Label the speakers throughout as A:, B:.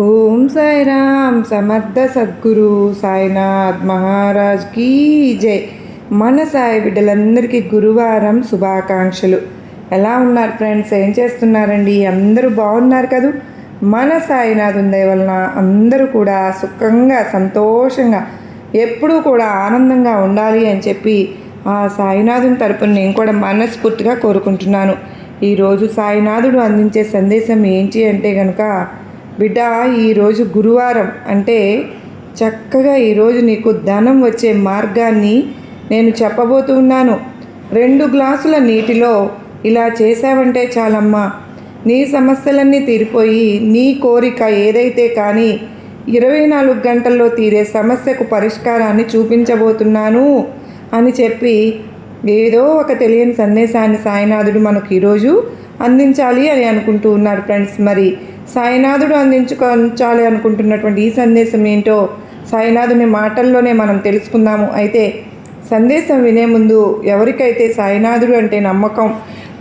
A: ఓం సాయిరామ్ సమర్థ సద్గురు సాయినాథ్ మహారాజ్ కీ జై. మన సాయి బిడ్డలందరికీ గురువారం శుభాకాంక్షలు. ఎలా ఉన్నారు ఫ్రెండ్స్? ఏం చేస్తున్నారండి? అందరూ బాగున్నారు కదూ? మన సాయినాథ్ ఉందే వలన అందరూ కూడా సుఖంగా సంతోషంగా ఎప్పుడూ కూడా ఆనందంగా ఉండాలి అని చెప్పి ఆ సాయినాథుని తరపున నేను కూడా మనస్ఫూర్తిగా కోరుకుంటున్నాను. ఈరోజు సాయినాథుడు అందించే సందేశం ఏంటి అంటే కనుక బిడ్డ ఈరోజు గురువారం. అంటే చక్కగా ఈరోజు నీకు ధనం వచ్చే మార్గాన్ని నేను చెప్పబోతున్నాను రెండు గ్లాసుల నీటిలో ఇలా చేసావంటే చాలమ్మా. నీ సమస్యలన్నీ తీరిపోయి నీ కోరిక ఏదైతే కానీ ఇరవై నాలుగు గంటల్లో తీరే సమస్యకు పరిష్కారాన్ని చూపించబోతున్నాను అని చెప్పి ఏదో ఒక తెలియని సందేశాన్ని సాయినాథుడు మనకు ఈరోజు అందించాలి అని అనుకుంటూ ఉన్నారు ఫ్రెండ్స్. మరి సాయినాథుడు అందించుకొంచాలి అనుకుంటున్నటువంటి ఈ సందేశం ఏంటో సాయినాథుని మాటల్లోనే మనం తెలుసుకుందాము. అయితే సందేశం వినే ముందు ఎవరికైతే సాయినాథుడు అంటే నమ్మకం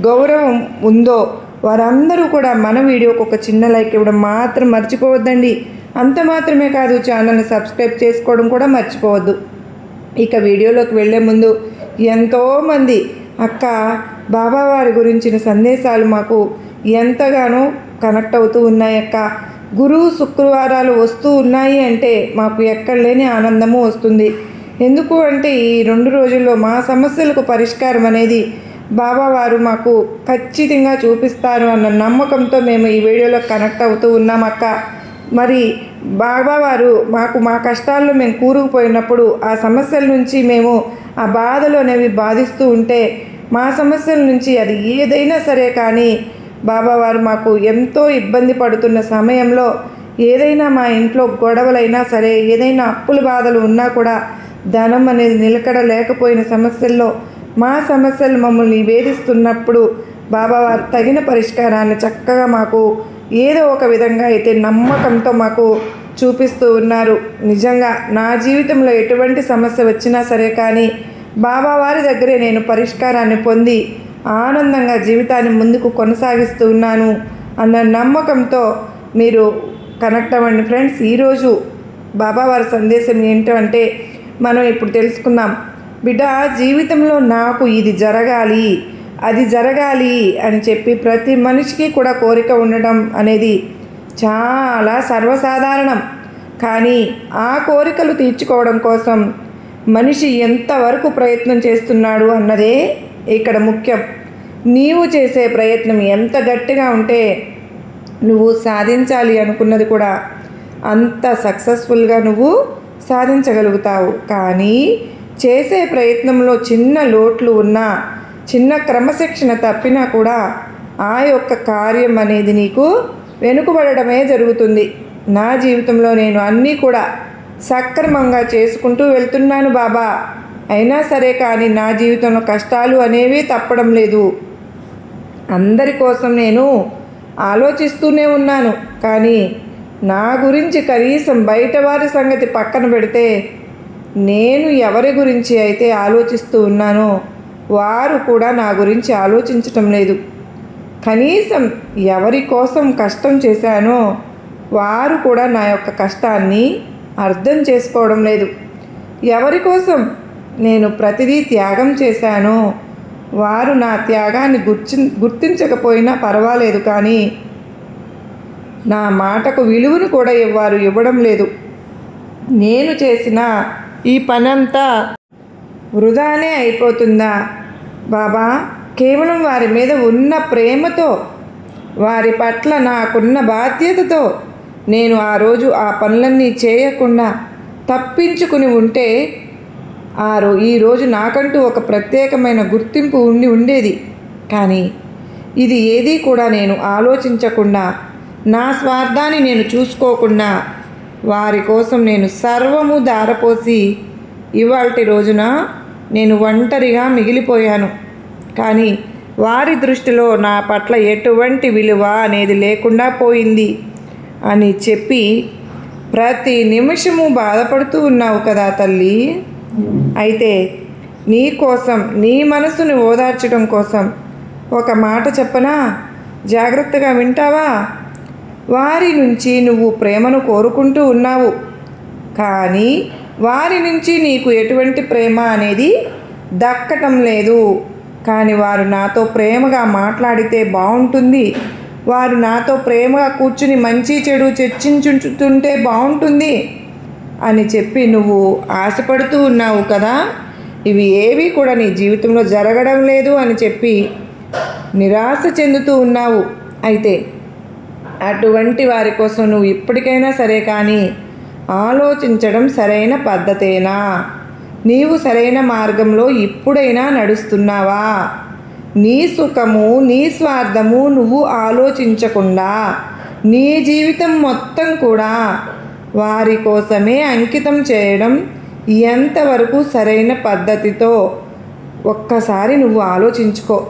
A: గౌరవం ఉందో వారందరూ కూడా మన వీడియోకి ఒక చిన్న లైక్ ఇవ్వడం మాత్రం మర్చిపోవద్దండి. అంత మాత్రమే కాదు ఛానల్ని సబ్స్క్రైబ్ చేసుకోవడం కూడా మర్చిపోవద్దు. ఇక వీడియోలోకి వెళ్ళే ముందు ఎంతోమంది అక్క బాబావారి గురించిన సందేశాలు మాకు ఎంతగానో కనెక్ట్ అవుతూ ఉన్నాయక్క గురువు శుక్రవారాలు వస్తూ ఉన్నాయి అంటే మాకు ఎక్కడ లేని ఆనందము వస్తుంది. ఎందుకు అంటే ఈ రెండు రోజుల్లో మా సమస్యలకు పరిష్కారం అనేది బాబావారు మాకు ఖచ్చితంగా చూపిస్తారు అన్న నమ్మకంతో మేము ఈ వీడియోలో కనెక్ట్ అవుతూ ఉన్నాం అక్క. మరి బాబావారు మాకు మా కష్టాల్లో మేము కూరుకుపోయినప్పుడు ఆ సమస్యల నుంచి మేము ఆ బాధలు అనేవి బాధిస్తూ ఉంటే మా సమస్యల నుంచి అది ఏదైనా సరే కానీ బాబావారు మాకు ఎంతో ఇబ్బంది పడుతున్న సమయంలో ఏదైనా మా ఇంట్లో గొడవలైనా సరే ఏదైనా అప్పుల బాధలు ఉన్నా కూడా ధనం అనేది నిలకడ లేకపోయిన సమస్యల్లో మా సమస్యలు మమ్మల్ని వేధిస్తున్నప్పుడు బాబావారు తగిన పరిష్కారాన్ని చక్కగా మాకు ఏదో ఒక విధంగా అయితే నమ్మకంతో మాకు చూపిస్తూ ఉన్నారు. నిజంగా నా జీవితంలో ఎటువంటి సమస్య వచ్చినా సరే కానీ బాబావారి దగ్గరే నేను పరిష్కారాన్ని పొంది ఆనందంగా జీవితాన్ని ముందుకు కొనసాగిస్తూ ఉన్నాను అన్న నమ్మకంతో మీరు కనెక్ట్ అవ్వండి. ఫ్రెండ్స్ ఈరోజు బాబావారి సందేశం ఏంటంటే మనం ఇప్పుడు తెలుసుకుందాం. బిడ్డ జీవితంలో నాకు ఇది జరగాలి అది జరగాలి అని చెప్పి ప్రతి మనిషికి కూడా కోరిక ఉండడం అనేది చాలా సర్వసాధారణం. కానీ ఆ కోరికలు తీర్చుకోవడం కోసం మనిషి ఎంతవరకు ప్రయత్నం చేస్తున్నాడు అన్నదే ఇక్కడ ముఖ్యం. నీవు చేసే ప్రయత్నం ఎంత గట్టిగా ఉంటే నువ్వు సాధించాలి అనుకున్నది కూడా అంత సక్సెస్ఫుల్గా నువ్వు సాధించగలుగుతావు. కానీ చేసే ప్రయత్నంలో చిన్న లోట్లు ఉన్నా చిన్న క్రమశిక్షణ తప్పినా కూడా ఆ యొక్క కార్యం అనేది నీకు వెనుకబడమే జరుగుతుంది. నా జీవితంలో నేను అన్నీ కూడా సక్రమంగా చేసుకుంటూ వెళ్తున్నాను బాబా. అయినా సరే కానీ నా జీవితంలో కష్టాలు అనేవి తప్పడం లేదు. అందరి కోసం నేను ఆలోచిస్తూనే ఉన్నాను. కానీ నా గురించి కనీసం బయట వారి సంగతి పక్కన పెడితే నేను ఎవరి గురించి అయితే ఆలోచిస్తూ ఉన్నానో వారు కూడా నా గురించి ఆలోచించటం లేదు. కనీసం ఎవరి కోసం కష్టం చేశానో వారు కూడా నా యొక్క కష్టాన్ని అర్థం చేసుకోవడం లేదు. ఎవరి కోసం నేను ప్రతిదీ త్యాగం చేశాను. వారు నా త్యాగాన్ని గుర్తి గుర్తించకపోయినా పర్వాలేదు కానీ నా మాటకు విలువను కూడా ఇవ్వారు ఇవ్వడం లేదు. నేను చేసిన ఈ పనంతా వృధానే అయిపోతుందా? బాబా కేవలం వారి మీద ఉన్న ప్రేమతో వారి పట్ల నాకున్న బాధ్యతతో నేను ఆ రోజు ఆ పనులన్నీ చేయకుండా తప్పించుకుని ఉంటే ఆ రో ఈరోజు నాకంటూ ఒక ప్రత్యేకమైన గుర్తింపు ఉండి ఉండేది. కానీ ఇది ఏదీ కూడా నేను ఆలోచించకుండా నా స్వార్థాన్ని నేను చూసుకోకుండా వారి కోసం నేను సర్వము దారపోసి ఇవాల్టి రోజున నేను ఒంటరిగా మిగిలిపోయాను. కానీ వారి దృష్టిలో నా పట్ల ఎటువంటి విలువ అనేది లేకుండా పోయింది అని చెప్పి ప్రతి నిమిషము బాధపడుతూ ఉన్నావు కదా తల్లి. అయితే నీ కోసం నీ మనసుని ఓదార్చడం కోసం ఒక మాట చెప్పనా? జాగ్రత్తగా వింటావా? వారి నుంచి నువ్వు ప్రేమను కోరుకుంటూ ఉన్నావు. కానీ వారి నుంచి నీకు ఎటువంటి ప్రేమ అనేది దక్కటం లేదు. కానీ వారు నాతో ప్రేమగా మాట్లాడితే బాగుంటుంది వారు నాతో ప్రేమగా కూర్చుని మంచి చెడు చర్చించుతుంటే బాగుంటుంది అని చెప్పి నువ్వు ఆశపడుతూ ఉన్నావు కదా ఇవి ఏవి కూడా నీ జీవితంలో జరగడం లేదు అని చెప్పి నిరాశ చెందుతూ ఉన్నావు. అయితే అటువంటి వారి కోసం నువ్వు ఇప్పటికైనా సరే కానీ ఆలోచించడం సరైన పద్ధతేనా? నీవు సరైన మార్గంలో ఇప్పుడైనా నడుస్తున్నావా? నీ సుఖము నీ స్వార్థము నువ్వు ఆలోచించకుండా నీ జీవితం మొత్తం కూడా వారి కోసమే అంకితం చేయడం ఎంతవరకు సరైన పద్ధతితో? ఒక్కసారి నువ్వు ఆలోచించుకో.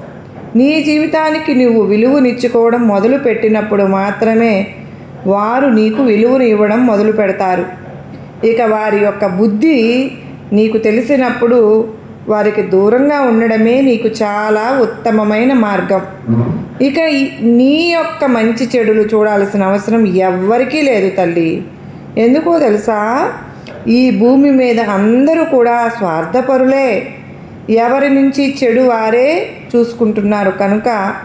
A: నీ జీవితానికి నువ్వు విలువనిచ్చుకోవడం మొదలు పెట్టినప్పుడు మాత్రమే వారు నీకు విలువను ఇవ్వడం మొదలు పెడతారు ఇక వారి యొక్క బుద్ధి నీకు తెలిసినప్పుడు వారికి దూరంగా ఉండడమే నీకు చాలా ఉత్తమమైన మార్గం. ఇక నీ యొక్క మంచి చెడులు చూడాల్సిన అవసరం ఎవ్వరికీ లేదు తల్లి. ఎందుకో తెలుసా? ఈ భూమి మీద అందరూ కూడా స్వార్థపరులే. ఎవరి నుంచి చెడు వారే చూసుకుంటున్నారు. కనుక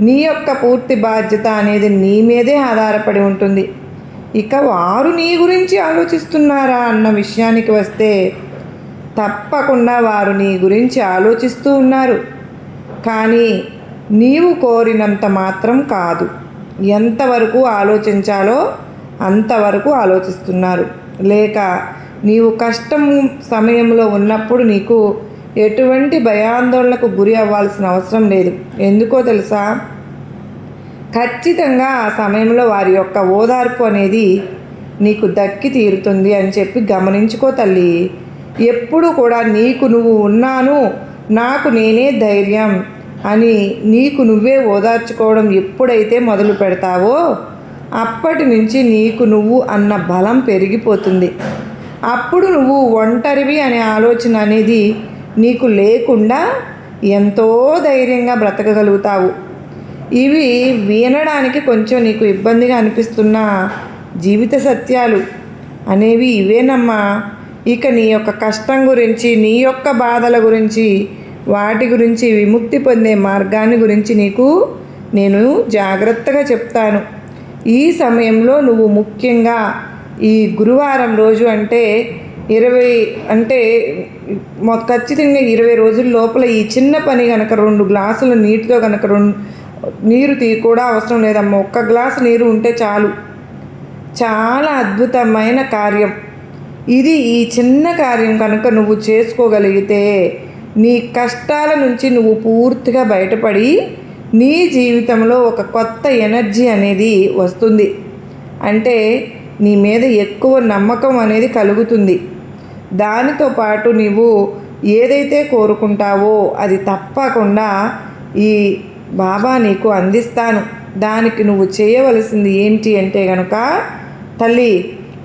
A: నీ యొక్క పూర్తి బాధ్యత అనేది నీ మీదే ఆధారపడి ఉంటుంది. ఇక వారు నీ గురించి ఆలోచిస్తున్నారా అన్న విషయానికి వస్తే తప్పకుండా వారు నీ గురించి ఆలోచిస్తూ ఉన్నారు. కానీ నీవు కోరినంత మాత్రం కాదు. ఎంతవరకు ఆలోచించాలో అంతవరకు ఆలోచిస్తున్నారు. లేక నీవు కష్టం సమయంలో ఉన్నప్పుడు నీకు ఎటువంటి భయాందోళనకు గురి అవ్వాల్సిన అవసరం లేదు. ఎందుకో తెలుసా? ఖచ్చితంగా ఆ సమయంలో వారి యొక్క ఓదార్పు అనేది నీకు దక్కి తీరుతుంది అని చెప్పి గమనించుకో తల్లి. ఎప్పుడు కూడా నీకు నువ్వు ఉన్నాను నాకు నేనే ధైర్యం అని నీకు నువ్వే ఓదార్చుకోవడం ఎప్పుడైతే మొదలు పెడతావో అప్పటి నుంచి నీకు నువ్వు అన్న బలం పెరిగిపోతుంది. అప్పుడు నువ్వు ఒంటరివి అనే ఆలోచన అనేది నీకు లేకుండా ఎంతో ధైర్యంగా బ్రతకగలుగుతావు. ఇవి వినడానికి కొంచెం నీకు ఇబ్బందిగా అనిపిస్తున్న జీవిత సత్యాలు అనేవి ఇవేనమ్మా ఇక నీ యొక్క కష్టం గురించి నీ యొక్క బాధల గురించి వాటి గురించి విముక్తి పొందే మార్గాన్ని గురించి నీకు నేను జాగ్రత్తగా చెప్తాను. ఈ సమయంలో నువ్వు ముఖ్యంగా ఈ గురువారం రోజు అంటే ఇరవై అంటే ఖచ్చితంగా ఇరవై రోజుల లోపల ఈ చిన్న పని కనుక రెండు గ్లాసులు నీటితో కనుక రెండు నీరు తీ కూడా అవసరం లేదమ్మా. ఒక్క గ్లాసు నీరు ఉంటే చాలు. చాలా అద్భుతమైన కార్యం. ఇది ఈ చిన్న కార్యం కనుక నువ్వు చేసుకోగలిగితే నీ కష్టాల నుంచి నువ్వు పూర్తిగా బయటపడి నీ జీవితంలో ఒక కొత్త ఎనర్జీ అనేది వస్తుంది. అంటే నీ మీద ఎక్కువ నమ్మకం అనేది కలుగుతుంది. దానితో పాటు నీవు ఏదైతే కోరుకుంటావో అది తప్పకుండా ఈ బాబా నీకు అందిస్తాను. దానికి నువ్వు చేయవలసింది ఏంటి అంటే గనుక తల్లి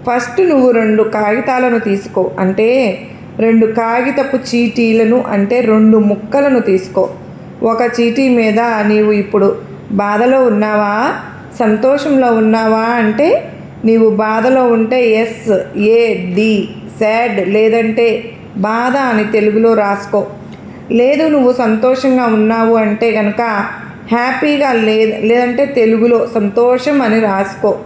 A: ఫస్ట్ నువ్వు రెండు కాగితాలను తీసుకో. అంటే రెండు కాగితపు చీటీలను అంటే రెండు ముక్కలను తీసుకో. ఒక చీటీ మీద నీవు ఇప్పుడు బాధలో ఉన్నావా? సంతోషంలో ఉన్నావా అంటే నీవు బాధలో ఉంటే ఎస్ ఏ డి సాడ్ లేదంటే బాధ అని తెలుగులో రాసుకో. లేదు నువ్వు సంతోషంగా ఉన్నావు అంటే కనుక హ్యాపీగా లేదు లేదంటే తెలుగులో సంతోషం అని రాసుకో.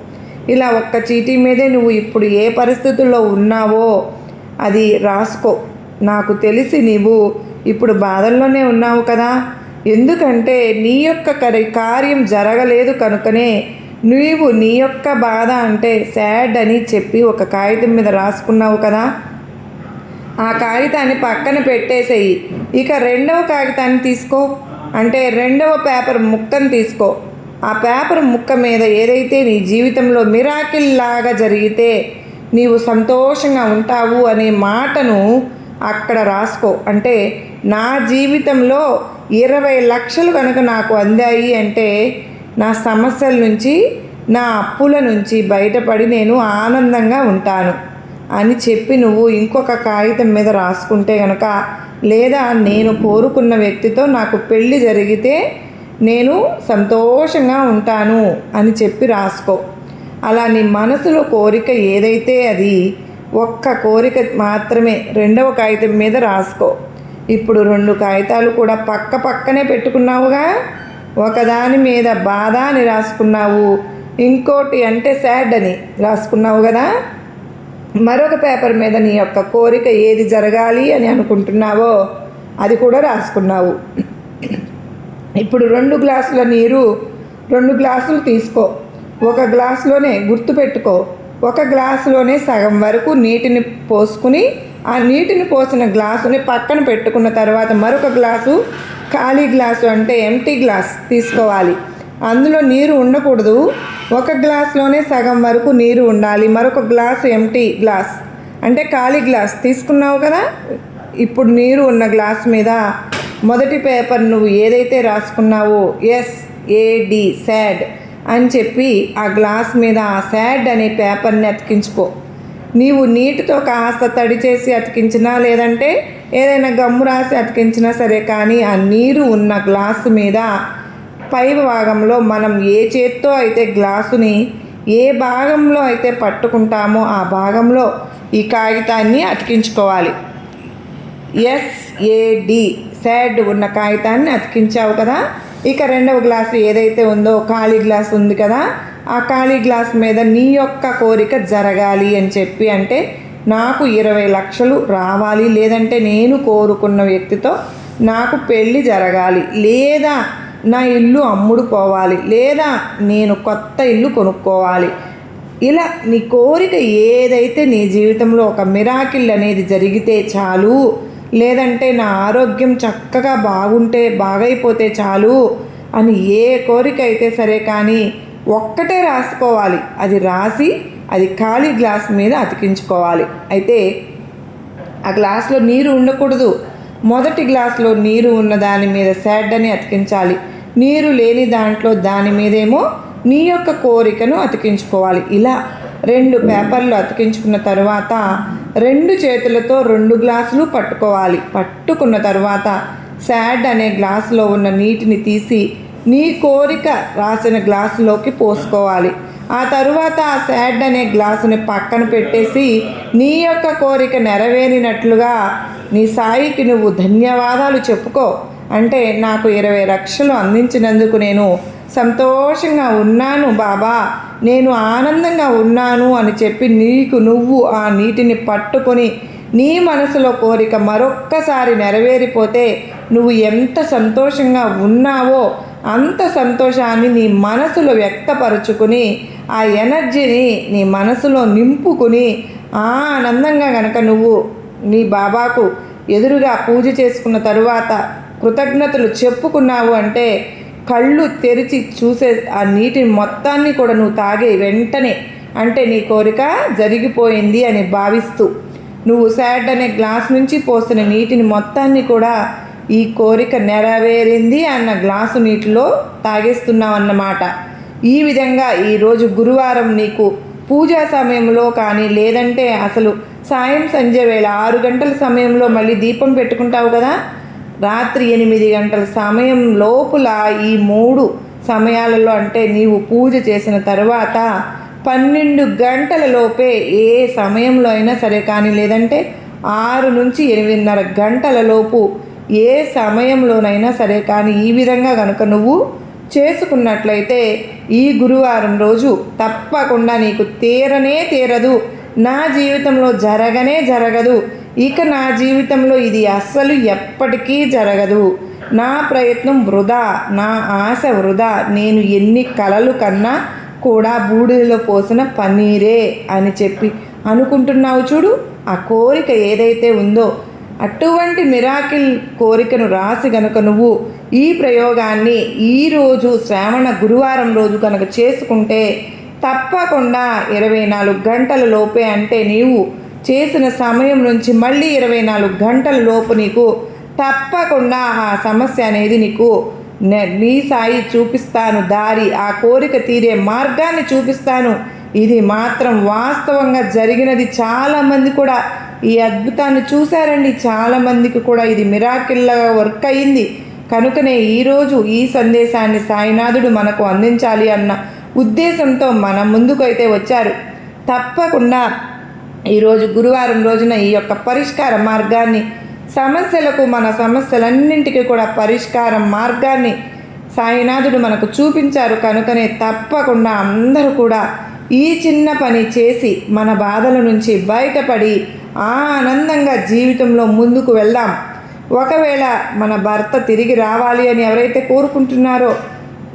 A: ఇలా ఒక్క చీటీ మీదే నువ్వు ఇప్పుడు ఏ పరిస్థితుల్లో ఉన్నావో అది రాసుకో. నాకు తెలిసి నీవు ఇప్పుడు బాధల్లోనే ఉన్నావు కదా? ఎందుకంటే నీ యొక్క కార్యం జరగలేదు కనుకనే నీవు నీ యొక్క బాధ అంటే సాడ్ అని చెప్పి ఒక కాగితం మీద రాసుకున్నావు కదా. ఆ కాగితాన్ని పక్కన పెట్టేసేయి. ఇక రెండవ కాగితాన్ని తీసుకో. అంటే రెండవ పేపర్ ముక్కను తీసుకో. ఆ పేపర్ ముక్క మీద ఏదైతే నీ జీవితంలో మిరాకిల్ లాగా జరిగితే నీవు సంతోషంగా ఉంటావు అనే మాటను అక్కడ రాసుకో. అంటే నా జీవితంలో ఇరవై లక్షలు కనుక నాకు అందాయి అంటే నా సమస్యల నుంచి నా అప్పుల నుంచి బయటపడి నేను ఆనందంగా ఉంటాను. అని చెప్పి నువ్వు ఇంకొక కాగితం మీద రాసుకుంటే కనుక లేదా నేను కోరుకున్న వ్యక్తితో నాకు పెళ్ళి జరిగితే నేను సంతోషంగా ఉంటాను అని చెప్పి రాసుకో. అలా నీ మనసులో కోరిక ఏదైతే అది ఒక్క కోరిక మాత్రమే. రెండవ కాగితం మీద రాసుకో. ఇప్పుడు రెండు కాగితాలు కూడా పక్క పక్కనే పెట్టుకున్నావుగా? ఒకదాని మీద బాధ అని రాసుకున్నావు. ఇంకోటి అంటే సాడ్ అని రాసుకున్నావు కదా? మరొక పేపర్ మీద నీ యొక్క కోరిక ఏది జరగాలి అని అనుకుంటున్నావో అది కూడా రాసుకున్నావు. ఇప్పుడు రెండు గ్లాసుల నీరు రెండు గ్లాసులు తీసుకో. ఒక గ్లాసులోనే గుర్తుపెట్టుకో. ఒక గ్లాసులోనే సగం వరకు నీటిని పోసుకుని ఆ నీటిని పోసిన గ్లాసుని పక్కన పెట్టుకున్న తర్వాత మరొక గ్లాసు ఖాళీ గ్లాసు అంటే ఎంటీ గ్లాస్ తీసుకోవాలి. అందులో నీరు ఉండకూడదు. ఒక గ్లాస్లోనే సగం వరకు నీరు ఉండాలి. మరొక గ్లాసు ఎంటీ గ్లాస్ అంటే ఖాళీ గ్లాస్ తీసుకున్నావు కదా? ఇప్పుడు నీరు ఉన్న గ్లాస్ మీద మొదటి పేపర్ నువ్వు ఏదైతే రాసుకున్నావో ఎస్ ఏడి సాడ్ అని చెప్పి ఆ గ్లాస్ మీద ఆ శాడ్ అనే పేపర్ని అతికించుకో. నీవు నీటితో కాస్త తడి చేసి అతికించినా లేదంటే ఏదైనా గమ్ము రాసి అతికించినా సరే కానీ ఆ నీరు ఉన్న గ్లాసు మీద పై భాగంలో మనం ఏ చేత్తో అయితే గ్లాసుని ఏ భాగంలో అయితే పట్టుకుంటామో ఆ భాగంలో ఈ కాగితాన్ని అతికించుకోవాలి. ఎస్ఏడి శాడ్ ఉన్న కాగితాన్ని అతికించావు కదా? ఇక రెండవ గ్లాసు ఏదైతే ఉందో ఖాళీ గ్లాస్ ఉంది కదా ఆ ఖాళీ గ్లాస్ మీద నీ యొక్క కోరిక జరగాలి అని చెప్పి అంటే నాకు ఇరవై లక్షలు రావాలి లేదంటే నేను కోరుకున్న వ్యక్తితో నాకు పెళ్ళి జరగాలి లేదా నా ఇల్లు అమ్ముడు పోవాలి లేదా నేను కొత్త ఇల్లు కొనుక్కోవాలి. ఇలా నీ కోరిక ఏదైతే నీ జీవితంలో ఒక మిరాకిల్ అనేది జరిగితే చాలు. లేదంటే నా ఆరోగ్యం చక్కగా బాగుంటే బాగైపోతే చాలు అని ఏ కోరిక అయితే సరే కానీ ఒక్కటే రాసుకోవాలి. అది రాసి అది ఖాళీ గ్లాస్ మీద అతికించుకోవాలి. అయితే ఆ గ్లాస్లో నీరు ఉండకూడదు. మొదటి గ్లాస్లో నీరు ఉన్న దాని మీద శాడ్ అని అతికించాలి. నీరు లేని దాంట్లో దాని మీదేమో నీ యొక్క కోరికను అతికించుకోవాలి. ఇలా రెండు పేపర్లు అతికించుకున్న తర్వాత రెండు చేతులతో రెండు గ్లాసులు పట్టుకోవాలి. పట్టుకున్న తర్వాత సాడ్ అనే గ్లాసులో ఉన్న నీటిని తీసి నీ కోరిక రాసిన గ్లాసులోకి పోసుకోవాలి. ఆ తరువాత ఆ సాడ్ అనే గ్లాసుని పక్కన పెట్టేసి నీ యొక్క కోరిక నెరవేరినట్లుగా నీ సాయికి నువ్వు ధన్యవాదాలు చెప్పుకో. అంటే నాకు ఇరవై లక్షలు అందించినందుకు నేను సంతోషంగా ఉన్నాను బాబా. నేను ఆనందంగా ఉన్నాను అని చెప్పి నీకు నువ్వు ఆ నీటిని పట్టుకొని నీ మనసులో కోరిక మరొక్కసారి నెరవేరిపోతే నువ్వు ఎంత సంతోషంగా ఉన్నావో అంత సంతోషాన్ని నీ మనసులో వ్యక్తపరుచుకుని ఆ ఎనర్జీని నీ మనసులో నింపుకుని ఆనందంగా గనక నువ్వు నీ బాబాకు ఎదురుగా పూజ చేసుకున్న తరువాత కృతజ్ఞతలు చెప్పుకున్నావు అంటే కళ్ళు తెరిచి చూసే ఆ నీటిని మొత్తాన్ని కూడా నువ్వు తాగే వెంటనే. అంటే నీ కోరిక జరిగిపోయింది అని భావిస్తూ. నువ్వు శాడ్ అనే గ్లాస్ నుంచి పోసిన నీటిని మొత్తాన్ని కూడా ఈ కోరిక నెరవేరింది అన్న గ్లాసు నీటిలో తాగేస్తున్నావు అన్నమాట ఈ విధంగా ఈరోజు గురువారం నీకు పూజా సమయంలో కానీ లేదంటే అసలు సాయం సంధ్య వేళ ఆరు గంటల సమయంలో మళ్ళీ దీపం పెట్టుకుంటావు కదా? రాత్రి ఎనిమిది గంటల సమయం లోపల ఈ మూడు సమయాలలో అంటే నీవు పూజ చేసిన తర్వాత పన్నెండు గంటల లోపే ఏ సమయంలో అయినా సరే కానీ లేదంటే ఆరు నుంచి ఎనిమిదిన్నర గంటల లోపు ఏ సమయంలోనైనా సరే కానీ ఈ విధంగా కనుక నువ్వు చేసుకున్నట్లయితే ఈ గురువారం రోజు తప్పకుండా నీకు తీరనే తీరదు. నా జీవితంలో జరగనే జరగదు. ఇక నా జీవితంలో ఇది అస్సలు ఎప్పటికీ జరగదు. నా ప్రయత్నం వృధా నా ఆశ వృధా. నేను ఎన్ని కలలు కన్నా కూడా బూడిదలో పోసిన పన్నీరే అని చెప్పి అనుకుంటున్నావు చూడు ఆ కోరిక ఏదైతే ఉందో అటువంటి మిరాకిల్ కోరికను రాసి గనుక నువ్వు ఈ ప్రయోగాన్ని ఈరోజు శ్రావణ గురువారం రోజు కనుక చేసుకుంటే తప్పకుండా ఇరవై నాలుగు గంటల లోపే అంటే నీవు చేసిన సమయం నుంచి మళ్ళీ ఇరవై నాలుగు గంటల లోపు నీకు తప్పకుండా ఆ సమస్య అనేది నీకు నీ సాయి చూపిస్తాను. దారి ఆ కోరిక తీరే మార్గాన్ని చూపిస్తాను. ఇది మాత్రం వాస్తవంగా జరిగినది. చాలామంది కూడా ఈ అద్భుతాన్ని చూశారండి. చాలామందికి కూడా ఇది మిరాకిల్లాగా వర్క్ అయింది. కనుకనే ఈరోజు ఈ సందేశాన్ని సాయినాథుడు మనకు అందించాలి అన్న ఉద్దేశంతో మన ముందుకు అయితే వచ్చారు. తప్పకుండా ఈరోజు గురువారం రోజున ఈ యొక్క పరిష్కార మార్గాన్ని సమస్యలకు మన సమస్యలన్నింటికీ కూడా పరిష్కార మార్గాన్ని సాయినాథుడు మనకు చూపించారు. కనుకనే తప్పకుండా అందరూ కూడా ఈ చిన్న పని చేసి మన బాధల నుంచి బయటపడి ఆనందంగా జీవితంలో ముందుకు వెళ్దాం. ఒకవేళ మన భర్త తిరిగి రావాలి అని ఎవరైతే కోరుకుంటున్నారో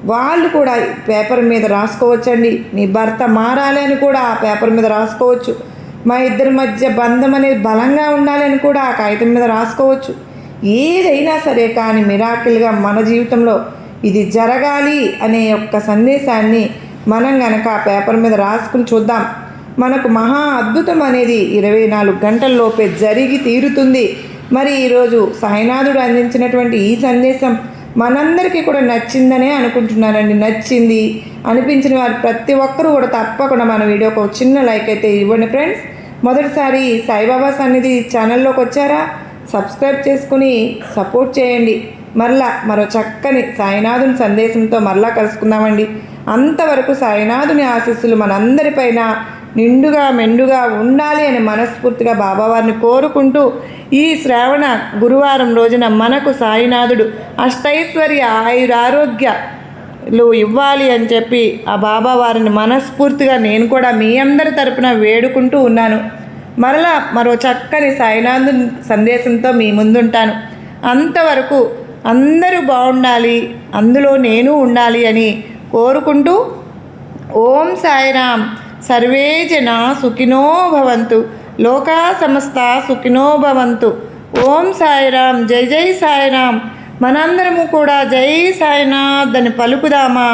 A: వాళ్ళు కూడా పేపర్ మీద రాసుకోవచ్చండి. నీ భర్త మారాలి అని కూడా ఆ పేపర్ మీద రాసుకోవచ్చు. మా ఇద్దరి మధ్య బంధం అనేది బలంగా ఉండాలని కూడా ఆ కాగితం మీద రాసుకోవచ్చు. ఏదైనా సరే కానీ మిరాకిల్గా మన జీవితంలో ఇది జరగాలి అనే యొక్క సందేశాన్ని మనం గనక ఆ పేపర్ మీద రాసుకుని చూద్దాం. మనకు మహా అద్భుతం అనేది ఇరవై నాలుగు గంటల్లోపే జరిగి తీరుతుంది. మరి ఈరోజు సాయినాథుడు అందించినటువంటి ఈ సందేశం మనందరికీ కూడా నచ్చిందనే అనుకుంటున్నానండి. నచ్చింది అనిపించిన వారు ప్రతి ఒక్కరూ కూడా తప్పకుండా మన వీడియోకి ఒక చిన్న లైక్ అయితే ఇవ్వండి ఫ్రెండ్స్. మొదటిసారి సాయిబాబా సన్నిధి ఛానల్లోకి వచ్చారా? సబ్స్క్రైబ్ చేసుకుని సపోర్ట్ చేయండి. మరలా మరో చక్కని సాయినాథుని సందేశంతో మరలా కలుసుకుందామండి. అంతవరకు సాయినాథుని ఆశీస్సులు మనందరిపైన నిండుగా మెండుగా ఉండాలి అని మనస్ఫూర్తిగా బాబావారిని కోరుకుంటూ ఈ శ్రావణ గురువారం రోజున మనకు సాయినాథుడు అష్టైశ్వర్య ఆయురారోగ్య లు ఇవ్వాలి అని చెప్పి ఆ బాబా వారిని మనస్ఫూర్తిగా నేను కూడా మీ అందరి తరపున వేడుకుంటూ ఉన్నాను. మరలా మరో చక్కని సాయినాథు సందేశంతో మీ ముందుంటాను. అంతవరకు అందరూ బాగుండాలి అందులో నేను ఉండాలి అని కోరుకుంటూ ఓం సాయిరామ్. సర్వే జన సుఖినో భవంతు. లోకా సమస్త సుఖినో భవంతు. ఓం సాయిరామ్. జై జై సాయిరామ్. మనందరము కూడా జై సాయినాథ్ అని పలుకుదామా?